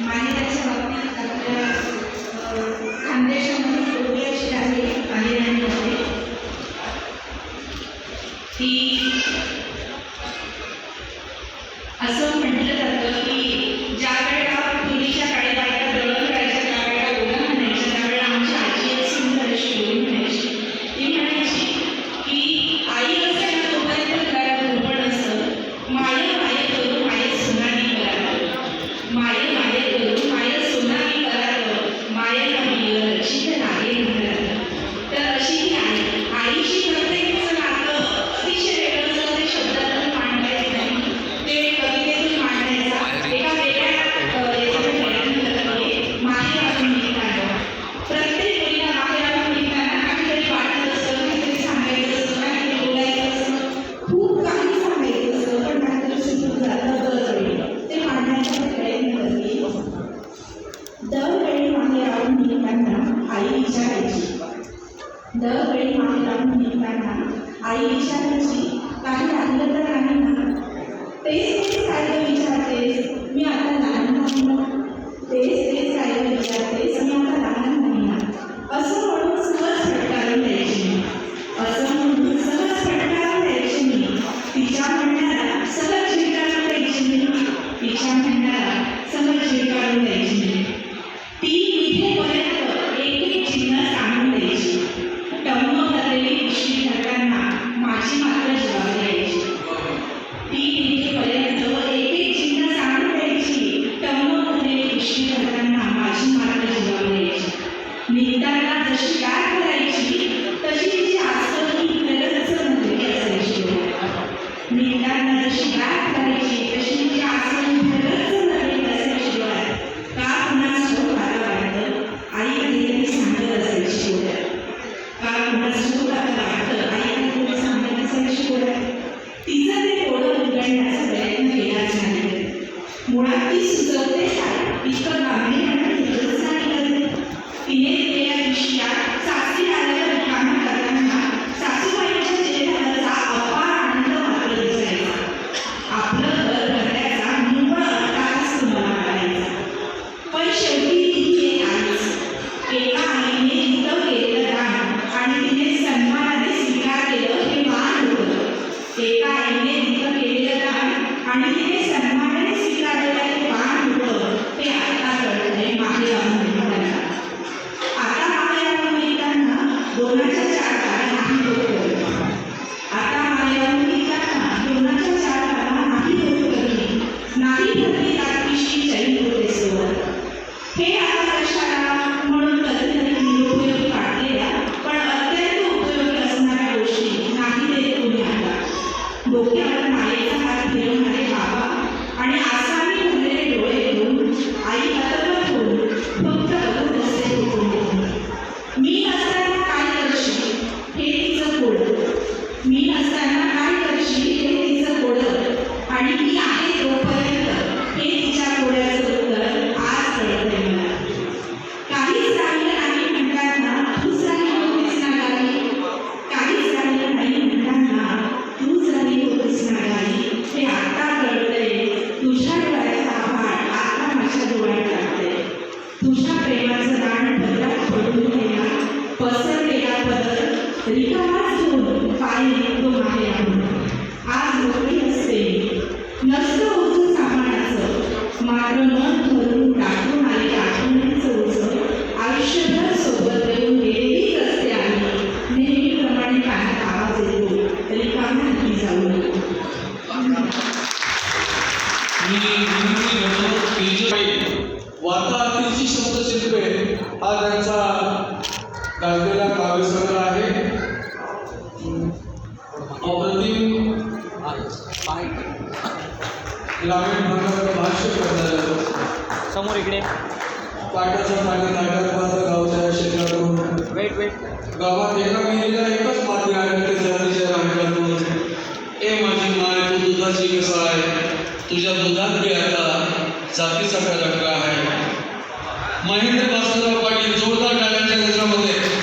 मालिकाच्या खानदेशामध्ये ती असं म्हणतात दरवेळी मागे लागून निघताना आई विचारायची काही लागलं तर नाही ना तेच तेच काय विचारतेस मी आता लहान नाही ना तेच तेच काय विचारतेस मी आता लहान नाही ना असं म्हणून सहज फटकारून द्यायची असं म्हणून सहज फटकारून द्यायची मी. तिच्या म्हणण्याला सहज स्वीकारून द्यायची मी. तिच्या म्हणण्याला सहज स्वीकारून द्यायची मी. ती आणि मन भरून टाकून आणि आठवणींचं उचल आयुष्यभर सोबत येऊन गेलेलीच असते आणि नेहमीप्रमाणे कानात आवाज येतो तरी कानात मी जाऊ नये वार्तातील शब्दशिल्पे हा त्यांचा गाजलेला काव्यसंग्रह आहे. अप्रतिम ग्रामीण भागात भाष्य करता समोर इकडे. पाटाच्या मागे नाटकबाजा गावच्या क्षेत्रातून वेट वेट गावात एका विहिरीला एकच माती आहे ते नाटकातून ए माझी माय तू दुधाची कसा आहे? तुझ्या दुधात मी आता जातीचा काय आहे. महेंद्र बासुराव पाटील जोरदार टाळ्यांच्या त्याच्यामध्ये